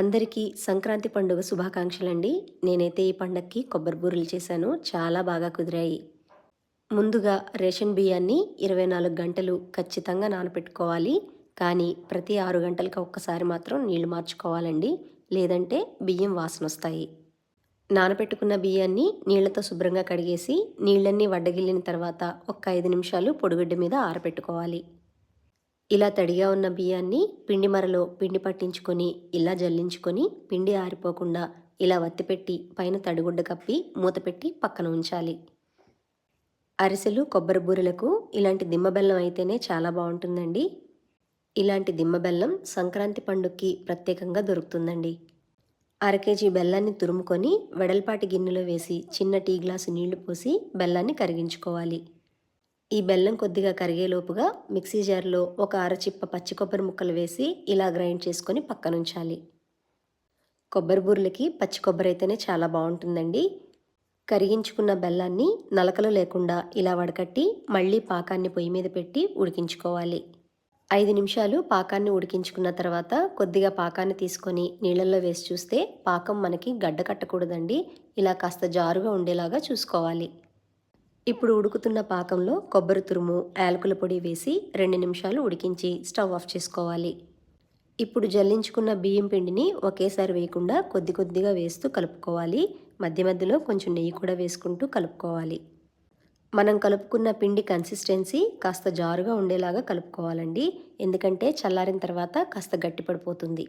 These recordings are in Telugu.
అందరికీ సంక్రాంతి పండుగ శుభాకాంక్షలండి. నేనైతే ఈ పండగకి కొబ్బరి బూరెలు చేశాను. చాలా బాగా కుదిరాయి. ముందుగా రేషన్ బియ్యాన్ని ఇరవై నాలుగు గంటలు ఖచ్చితంగా నానపెట్టుకోవాలి. కానీ ప్రతి ఆరు గంటలకు ఒక్కసారి మాత్రం నీళ్ళు మార్చుకోవాలండి. లేదంటే బియ్యం వాసన వస్తాయి. నానపెట్టుకున్న బియ్యాన్ని నీళ్ళతో శుభ్రంగా కడిగేసి నీళ్ళన్నీ వడ్డగిల్లిన తర్వాత ఒక్క ఐదు నిమిషాలు పొడిగుడ్డ మీద ఆరపెట్టుకోవాలి. ఇలా తడిగా ఉన్న బియ్యాన్ని పిండి మరలో పిండి పట్టించుకొని ఇలా జల్లించుకొని పిండి ఆరిపోకుండా ఇలా వత్తిపెట్టి పైన తడిగుడ్డ కప్పి మూత పెట్టి పక్కన ఉంచాలి. అరిసెలు కొబ్బరి బూరెలకు ఇలాంటి దిమ్మ బెల్లం అయితేనే చాలా బాగుంటుందండి. ఇలాంటి దిమ్మ బెల్లం సంక్రాంతి పండుగకి ప్రత్యేకంగా దొరుకుతుందండి. అర కేజీ బెల్లాన్ని తురుముకొని వెడల్పాటి గిన్నెలో వేసి చిన్న టీ గ్లాసు నీళ్ళు పోసి బెల్లాన్ని కరిగించుకోవాలి. ఈ బెల్లం కొద్దిగా కరిగేలోపుగా మిక్సీ జార్లో ఒక అరచిప్ప పచ్చి కొబ్బరి ముక్కలు వేసి ఇలా గ్రైండ్ చేసుకొని పక్కనుంచాలి. కొబ్బరి బూరెలకి పచ్చి కొబ్బరి అయితేనే చాలా బాగుంటుందండి. కరిగించుకున్న బెల్లాన్ని నలకలు లేకుండా ఇలా వడకట్టి మళ్ళీ పాకాన్ని పొయ్యి మీద పెట్టి ఉడికించుకోవాలి. ఐదు నిమిషాలు పాకాన్ని ఉడికించుకున్న తర్వాత కొద్దిగా పాకాన్ని తీసుకొని నీళ్ళల్లో వేసి చూస్తే పాకం మనకి గడ్డ కట్టకూడదండి. ఇలా కాస్త జారుగా ఉండేలాగా చూసుకోవాలి. ఇప్పుడు ఉడుకుతున్న పాకంలో కొబ్బరి తురుము యాలకుల పొడి వేసి రెండు నిమిషాలు ఉడికించి స్టవ్ ఆఫ్ చేసుకోవాలి. ఇప్పుడు జల్లించుకున్న బియ్యం పిండిని ఒకేసారి వేయకుండా కొద్ది కొద్దిగా వేస్తూ కలుపుకోవాలి. మధ్య మధ్యలో కొంచెం నెయ్యి కూడా వేసుకుంటూ కలుపుకోవాలి. మనం కలుపుకున్న పిండి కన్సిస్టెన్సీ కాస్త జారుగా ఉండేలాగా కలుపుకోవాలండి. ఎందుకంటే చల్లారిన తర్వాత కాస్త గట్టిపడిపోతుంది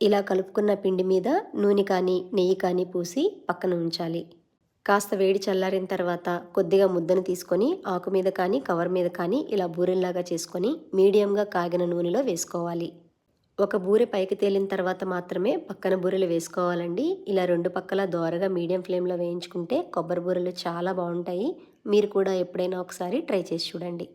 ఇలా కలుపుకున్న పిండి మీద నూనె కానీ నెయ్యి కానీ పూసి పక్కన ఉంచాలి. కాస్త వేడి చల్లారిన తర్వాత కొద్దిగా ముద్దను తీసుకొని ఆకు మీద కానీ కవర్ మీద కానీ ఇలా బూరెల్లాగా చేసుకొని మీడియంగా కాగిన నూనెలో వేసుకోవాలి. ఒక బూరె పైకి తేలిన తర్వాత మాత్రమే పక్కన బూరెలు వేసుకోవాలండి. ఇలా రెండు పక్కల దోరగా మీడియం ఫ్లేమ్లో వేయించుకుంటే కొబ్బరి బూరెలు చాలా బాగుంటాయి. మీరు కూడా ఎప్పుడైనా ఒకసారి ట్రై చేసి చూడండి.